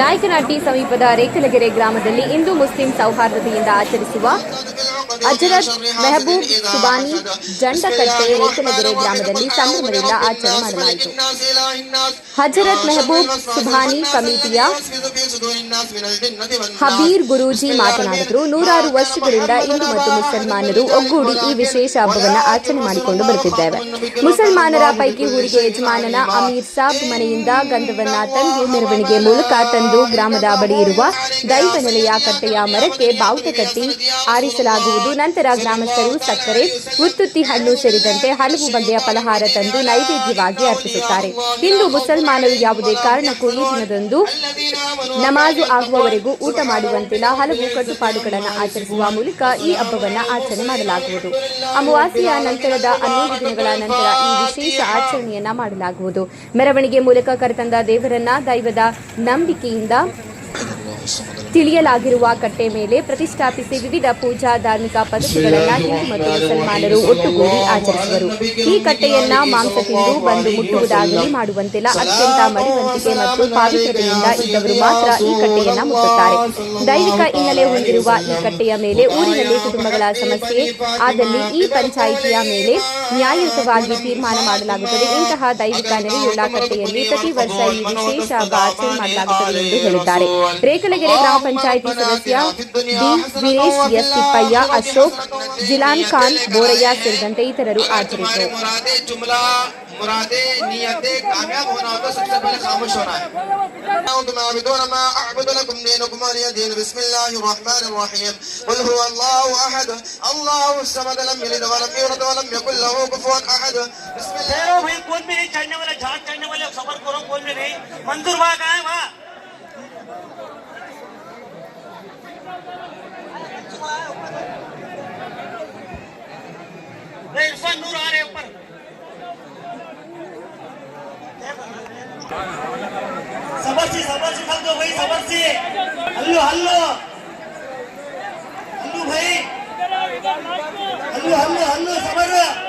ನಾಯಕನಹಟ್ಟಿ ಸಮೀಪದ ರೇಖಲಗೆರೆ ಗ್ರಾಮದಲ್ಲಿ ಇಂದು ಮುಸ್ಲಿಂ ಸೌಹಾರ್ದತೆಯಿಂದ ಆಚರಿಸುವ ಅಜರತ್ ಮೆಹಬೂಬ್ ಸುಬಾನಿ ಜಂಡಕಟ್ಟೆ ರೇಖನಗೆರೆ ಗ್ರಾಮದಲ್ಲಿ ಸಂಭ್ರಮದಿಂದ ಆಚರಣೆ ಮಾಡಲಾಯಿತು. ಹಜರತ್ ಮೆಹಬೂಬ್ ಸುಬಾನಿ ಕಮಿಟಿಯ ಹಬೀರ್ ಗುರೂಜಿ ಮಾತನಾಡಿದರು. ನೂರಾರು ವರ್ಷಗಳಿಂದ ಹಿಂದೂ ಮತ್ತು ಮುಸಲ್ಮಾನರು ಒಗ್ಗೂಡಿ ಈ ವಿಶೇಷ ಹಬ್ಬವನ್ನು ಆಚರಣೆ ಮಾಡಿಕೊಂಡು ಬರುತ್ತಿದ್ದೇವೆ. ಮುಸಲ್ಮಾನರ ಪೈಕಿ ಊರಿಗೆ ಯಜಮಾನನ ಅಮೀರ್ ಸಾಬ್ ಮನೆಯಿಂದ ಗಂಧವನ್ನ ತಂದು ಮೆರವಣಿಗೆ ಮೂಲಕ ತಂದು ಗ್ರಾಮದ ಬಳಿ ಇರುವ ದೈವ ನೆಲೆಯ ಕಟ್ಟೆಯ ಮರಕ್ಕೆ ಬಾವುಟ ಕಟ್ಟಿ ಆರಿಸಲಾಗುವುದು. ನಂತರ ಗ್ರಾಮಸ್ಥರು, ಸಕ್ಕರೆ ಉತ್ತುತ್ತಿ ಹಣ್ಣು ಸೇರಿದಂತೆ ಹಲವು ಬಗೆಯ ಫಲಹಾರ ತಂದು ನೈವೇದ್ಯವಾಗಿ ಅರ್ಪಿಸುತ್ತಾರೆ. ಇಂದು ಮುಸಲ್ಮಾನರು ಯಾವುದೇ ಕಾರಣಕ್ಕೂ ಈ ದಿನದಂದು ನಮಾಜು ಆಗುವವರೆಗೂ ಊಟ ಮಾಡುವಂತಿಲ್ಲ. ಹಲವು ಕಟ್ಟುಪಾಡುಗಳನ್ನು ಆಚರಿಸುವ ಮೂಲಕ ಈ ಹಬ್ಬವನ್ನು ಆಚರಣೆ ಮಾಡಲಾಗುವುದು. ಅಮಾವಾಸ್ಯೆಯ ನಂತರದ ಹನ್ನೊಂದು ದಿನಗಳ ನಂತರ ಈ ವಿಶೇಷ ಆಚರಣೆಯನ್ನ ಮಾಡಲಾಗುವುದು. ಮೆರವಣಿಗೆ ಮೂಲಕ ಕರೆತಂದ ದೇವರನ್ನ ದೈವದ ನಂಬಿಕೆಯಿಂದ ತಿಳಿಯಲಾಗಿರುವ ಕಟ್ಟೆ ಮೇಲೆ ಪ್ರತಿಷ್ಠಾಪಿಸಿ ವಿವಿಧ ಪೂಜಾ ಧಾರ್ಮಿಕ ಪದ್ಧತಿಗಳನ್ನ ಹಿಂದೂ ಮತ್ತು ಮುಸಲ್ಮಾನರು ಒಟ್ಟುಗೂಡಿ ಆಚರಿಸುವರು ಈ ಕಟ್ಟೆಯನ್ನ ಮಾಂಸ ತಿಂದು ಬಂದು ಮುಟ್ಟುವುದಾಗಲಿ ಮಾಡುವಂತಿಲ್ಲ. ಅತ್ಯಂತ ಮರಿವಂತಿಕೆ ಮತ್ತು ಪಾವಿತ್ರತೆಯಿಂದ ಇದ್ದವರು ಮಾತ್ರ ಈ ಕಟ್ಟೆಯನ್ನ ಮುಟ್ಟುತ್ತಾರೆ. ದೈವಿಕ ಹಿನ್ನೆಲೆ ಹೊಂದಿರುವ ಈ ಕಟ್ಟೆಯ ಮೇಲೆ ಊರಿನಲ್ಲಿ ಕುಟುಂಬಗಳ ಸಮಸ್ಯೆ, ಆದಲ್ಲಿ ಈ ಪಂಚಾಯಿತಿಯ ಮೇಲೆ ನ್ಯಾಯಯುತವಾಗಿ ತೀರ್ಮಾನ ಮಾಡಲಾಗುತ್ತದೆ. ಇಂತಹ ದೈವಿಕ ನೆಲೆಯುಳ್ಳ ಕಟ್ಟೆಯಲ್ಲಿ ಪ್ರತಿ ವರ್ಷ ಈ ವಿಶೇಷ ಆಚರಣೆ ಮಾಡಲಾಗುತ್ತದೆ ಎಂದು ಹೇಳಿದ್ದಾರೆ. ರೇಖಲಗೆರೆ ಗ್ರಾಮ ಪಂಚಾಯಿತಿ ಸದಸ್ಯ ಡಿ ವೀರೇಶ್ ಎಸ್ ತಿಪ್ಪಯ್ಯ ಅಶೋಕ್ ಜಿಲಾನ್ ಖಾನ್ ಬೋರಯ್ಯ ಸೇರಿದಂತೆ ಇತರರು ಹಾಜರಿದ್ದರು मुरादे जुमला मुरादे नियते कामयाब होना हो तो सबसे पहले खामोश होना है أنتم عابدون ما أعبد لكم دينكم ولي دين بسم الله الرحمن الرحيم قل هو الله أحد الله الصمد لم يلد ولم يولد ولم يكن له كفوا أحد بسم الله ठहरो भाई कौन भी नहीं चढ़ने वाले झाड़ चढ़ने वाले सबर करो कौन भी नहीं मंजूर वहाँ कहाँ है वहाँ नहीं, इरफान नूर आ रहे हैं ऊपर सबर से सबर से समझो भाई सबर से हल्लो हल्लो हल्लो भाई हल्लो हल्लो हल्लो सबर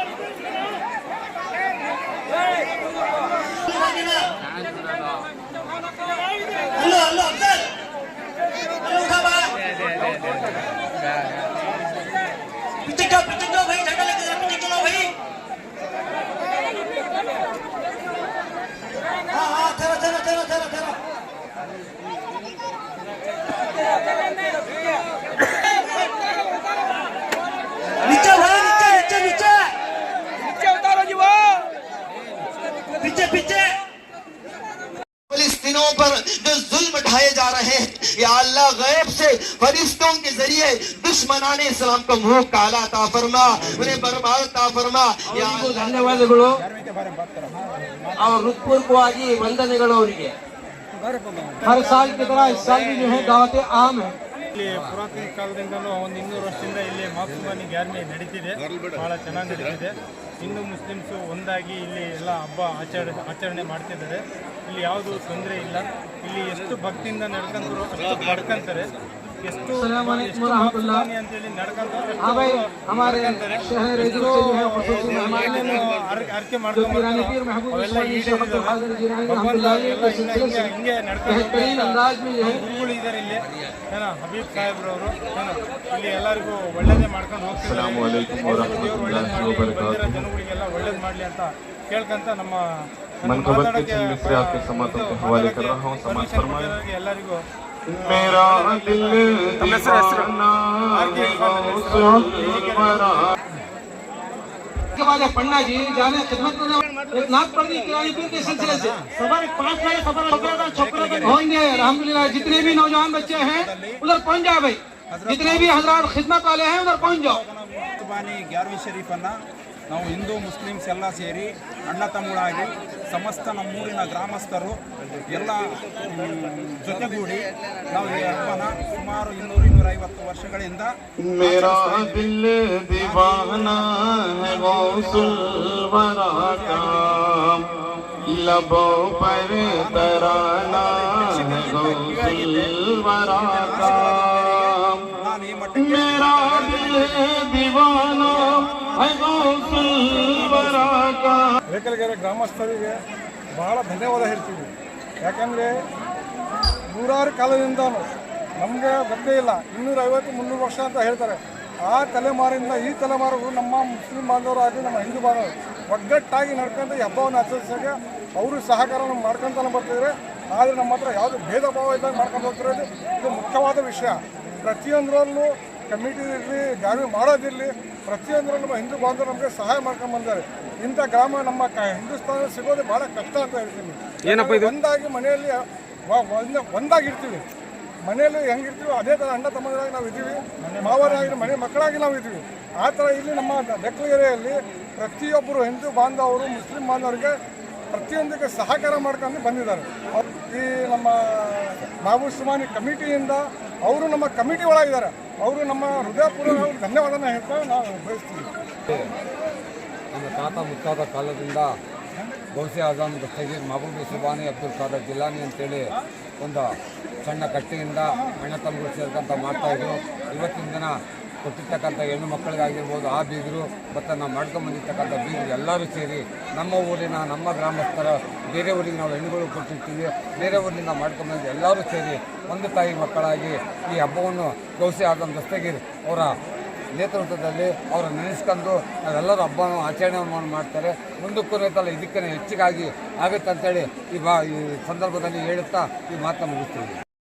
پیچھے پیچھے فلسطینوں پر جو ظلم ڈھائے جا رہے ہیں یا اللہ غیب سے فرشتوں کے ذریعے دشمنان اسلام کو منہ کالا تا فرما انہیں برباد تا فرما۔ یا ಧನ್ಯವಾದಗಳು اور ವಂದನೆಗಳು ہر سال کی طرح اس سال بھی جو ہے دعوت عام ہے ಇಲ್ಲಿ ಪುರಾತನ ಕಾಲದಿಂದಲೂ ಒಂದು ಇನ್ನೂರು ವರ್ಷದಿಂದ ಇಲ್ಲಿ ಮಾಕ್ಸುಮಾನಿ ಗ್ಯಾರ್ಮಿ ನಡೀತಿದೆ. ಬಹಳ ಚೆನ್ನಾಗಿ ನಡೀತಿದೆ. ಹಿಂದೂ ಮುಸ್ಲಿಮ್ಸು ಒಂದಾಗಿ ಇಲ್ಲಿ ಎಲ್ಲ ಹಬ್ಬ ಆಚರ ಆಚರಣೆ ಮಾಡ್ತಿದ್ದಾರೆ. ಇಲ್ಲಿ ಯಾವುದು ತೊಂದರೆ ಇಲ್ಲ. ಇಲ್ಲಿ ಎಷ್ಟು ಭಕ್ತಿಯಿಂದ ನಡ್ಕೊಂಡ್ರು ಅಷ್ಟು ನಡ್ಕೊಂತಾರೆ. ಎಷ್ಟು अस्सलाम वालेकुम ಎಷ್ಟು रहमतुल्लाह। ಮಾಕ್ಸುಮಾನಿ ಅಂತೇಳಿ ನಡ್ಕೊಂತಾರೆ हाँ भाई हमारे शहर एजुल से जो है खसूसी मेहमान ಏನೇನು हैं ಅರ್- ಅರ್ಕೆ जो ईरानी पीर ಮಾಡ್ಕೊಂಡು महबूब ಅವೆಲ್ಲ उस्मानी शेख अब्दुल कादिर जीलानी ಭಗವಂತ रहमतुल्लाह ಎಲ್ಲ के ಹಿಂಗೆ सिलसिले से ಹಿಂಗೆ ನಡ್ಕೊಂಡು बेहतरीन अंदाज में जो है ಗುರುಗಳು ಇದ್ದಾರೆ ಇಲ್ಲಿ ಏನೋ ಹಬೀಬ್ ಸಾಹೇಬ್ರವರು ಏನೋ ಇಲ್ಲಿ ಎಲ್ಲರಿಗೂ ಒಳ್ಳೇದೇ ಮಾಡ್ಕೊಂಡು ಹೋಗ್ತಿದ್ದಾರೆ ದೇವ್ರು ಒಳ್ಳೇದು ಮಾಡಲಿ ಬಂದಿರೋ ಜನಗಳಿಗೆಲ್ಲ ಒಳ್ಳೇದು ಮಾಡಲಿ ಅಂತ ಕೇಳ್ಕೊಂತ ನಮ್ಮ मन को वक्त के जिनमें से आपके समातों के हवाले कर रहा हूँ समाज फरमाए میرا دل دیوانہ پڑھنا جی جانے خدمت ایک کے سلسلے سے۔ پانچ ہوئیں گے۔ الحمدللہ جتنے بھی نوجوان بچے ہیں ادھر پہنچ جائے بھائی۔ جتنے بھی حضرات خدمت والے ہیں ادھر پہنچ جاؤ۔ ಕುರ್ಬಾನಿ ಗ್ಯಾರ್ವಿ ಶರೀಫನ್ನು ನಾವು ಹಿಂದೂ ಮುಸ್ಲಿಮ್ಸ್ اللہ تم اڑا گئی ಸಮಸ್ತ ನಮ್ಮೂರಿನ ಗ್ರಾಮಸ್ಥರು ಎಲ್ಲ ಜೊತೆಗೂಡಿ ನಾವು ಈ ಹಬ್ಬನ ಸುಮಾರು ಇನ್ನೂರು ಇನ್ನೂರೈವತ್ತು ವರ್ಷಗಳಿಂದ ನಾನು ಈ ಮಟ್ಟಿಗೆ ದಿವಾನ ರೇಖಲಗೆರೆ ಗ್ರಾಮಸ್ಥರಿಗೆ ಬಹಳ ಧನ್ಯವಾದ ಹೇಳ್ತೀವಿ. ಯಾಕಂದರೆ ನೂರಾರು ಕಾಲದಿಂದ ನಮಗೆ ಗೊತ್ತೇ ಇಲ್ಲ, ಇನ್ನೂರೈವತ್ತು, ಮುನ್ನೂರು ವರ್ಷ ಅಂತ ಹೇಳ್ತಾರೆ. ಆ ತಲೆಮಾರಿಂದ ಈ ತಲೆಮಾರು ನಮ್ಮ ಮುಸ್ಲಿಂ ಬಾಂಧವರಾಗಿ ನಮ್ಮ ಹಿಂದೂ ಬಾಂಧವರು ಒಗ್ಗಟ್ಟಾಗಿ ನಡ್ಕೊಂಡು ಈ ಹಬ್ಬವನ್ನು ಆಚರಿಸೋಕ್ಕೆ ಅವರು ಸಹಕಾರ ಮಾಡ್ಕೊಂತಾನೆ ಬರ್ತಿದ್ದಾರೆ. ಆದರೆ ನಮ್ಮ ಹತ್ರ ಯಾವುದು ಭೇದ ಭಾವ ಇದ್ದಾಗ ಮಾಡ್ಕೊಂಡು ಹೋಗ್ತಿರೋದು, ಇದು ಮುಖ್ಯವಾದ ವಿಷಯ. ಪ್ರತಿಯೊಂದರಲ್ಲೂ ಕಮಿಟಿ ಇರಲಿ ಗಾಡಿ ಮಾಡೋದಿರಲಿ ಪ್ರತಿಯೊಂದರ ನಮ್ಮ ಹಿಂದೂ ಬಾಂಧವರು ನಮಗೆ ಸಹಾಯ ಮಾಡ್ಕೊಂಡು ಬಂದಾರೆ. ಇಂಥ ಗ್ರಾಮ ನಮ್ಮ ಹಿಂದೂಸ್ತಾನ ಸಿಗೋದು ಭಾಳ ಕಷ್ಟ ಅಂತ ಹೇಳ್ತೀನಿ. ಏನಪ್ಪ ಇದು? ಒಂದಾಗಿ ಮನೆಯಲ್ಲಿ ಒಂದಾಗಿರ್ತೀವಿ ಮನೆಯಲ್ಲಿ ಹೆಂಗಿರ್ತೀವಿ ಅದೇ ಥರ ಅಣ್ಣ ತಮ್ಮರಾಗಿ ನಾವು ಇದ್ದೀವಿ. ಮಾವರಾಗಿ ಮನೆ ಮಕ್ಕಳಾಗಿ ನಾವು ಇದ್ದೀವಿ. ಆ ಥರ ಇಲ್ಲಿ ನಮ್ಮ ಬೆಕ್ಕಲಗೆರೆಯಲ್ಲಿ ಪ್ರತಿಯೊಬ್ಬರು ಹಿಂದೂ ಬಾಂಧವರು ಮುಸ್ಲಿಂ ಬಾಂಧವರಿಗೆ ಪ್ರತಿಯೊಂದಕ್ಕೆ ಸಹಕಾರ ಮಾಡ್ಕೊಂಡು ಬಂದಿದ್ದಾರೆ. ಈ ನಮ್ಮ ಬಾಬು ಸುಮಾನಿ ಕಮಿಟಿಯಿಂದ ಅವರು ನಮ್ಮ ಕಮಿಟಿ ಒಳಗಿದ್ದಾರೆ. ಅವರು ನಮ್ಮ ಹೃದಯಪೂರ್ವಕ ಧನ್ಯವಾದ ಧನ್ಯವಾದನ ಹೇಳ್ತಾ ನಾವು ಬಯಸ್ತೀವಿ. ನಮ್ಮ ತಾತ ಮುತ್ತಾದ ಕಾಲದಿಂದ ಗೌಸೆ ಆಜಾಮ್ ದಸ್ತಗೀರ್ ಮಹಬೂಬಿ ಸುಬಾನಿ ಅಬ್ದುಲ್ ಖಾದರ್ ಜಿಲ್ಲಾನಿ ಅಂತೇಳಿ ಒಂದು ಸಣ್ಣ ಕಟ್ಟೆಯಿಂದ ಅಣ್ಣ ತಮ್ಮಗಳು ಸೇರ್ಕೊಂತ ಮಾಡ್ತಾಯಿದ್ರು ಇವತ್ತಿನ ದಿನ ಕೊಟ್ಟಿರ್ತಕ್ಕಂಥ ಹೆಣ್ಣು ಮಕ್ಕಳಿಗಾಗಿರ್ಬೋದು, ಆ ಬೀಗರು ಮತ್ತು ನಾವು ಮಾಡ್ಕೊಂಬಂದಿರ್ತಕ್ಕಂಥ ಬೀಗರು ಎಲ್ಲರೂ ಸೇರಿ ನಮ್ಮ ಊರಿನ, ನಮ್ಮ ಗ್ರಾಮಸ್ಥರ, ಬೇರೆ ಊರಿಗೆ ನಾವು ಹೆಣ್ಣುಗಳು ಕೊಟ್ಟಿರ್ತೀವಿ, ಬೇರೆ ಊರಿನಿಂದ ಮಾಡ್ಕೊಂಬಂದು ಎಲ್ಲರೂ ಸೇರಿ ಒಂದು ತಾಯಿ ಮಕ್ಕಳಾಗಿ ಈ ಹಬ್ಬವನ್ನು ಗೌಸಿ ಆದಮ್ ದಸ್ತಗಿರಿ ಅವರ ನೇತೃತ್ವದಲ್ಲಿ ಅವರ ನೆನೆಸ್ಕೊಂಡು ನಾವೆಲ್ಲರೂ ಹಬ್ಬವನ್ನು ಆಚರಣೆಯನ್ನು ಮಾಡ್ತಾರೆ. ಮುಂದಕ್ಕೂ ರೈತಲ್ಲ ಇದಕ್ಕೇ ಹೆಚ್ಚಿಗಾಗಿ ಆಗುತ್ತೆ ಅಂತೇಳಿ ಈ ಬಾ, ಈ ಸಂದರ್ಭದಲ್ಲಿ ಹೇಳುತ್ತಾ ಈ ಮಾತನ್ನು ಮುಗಿಸ್ತೀವಿ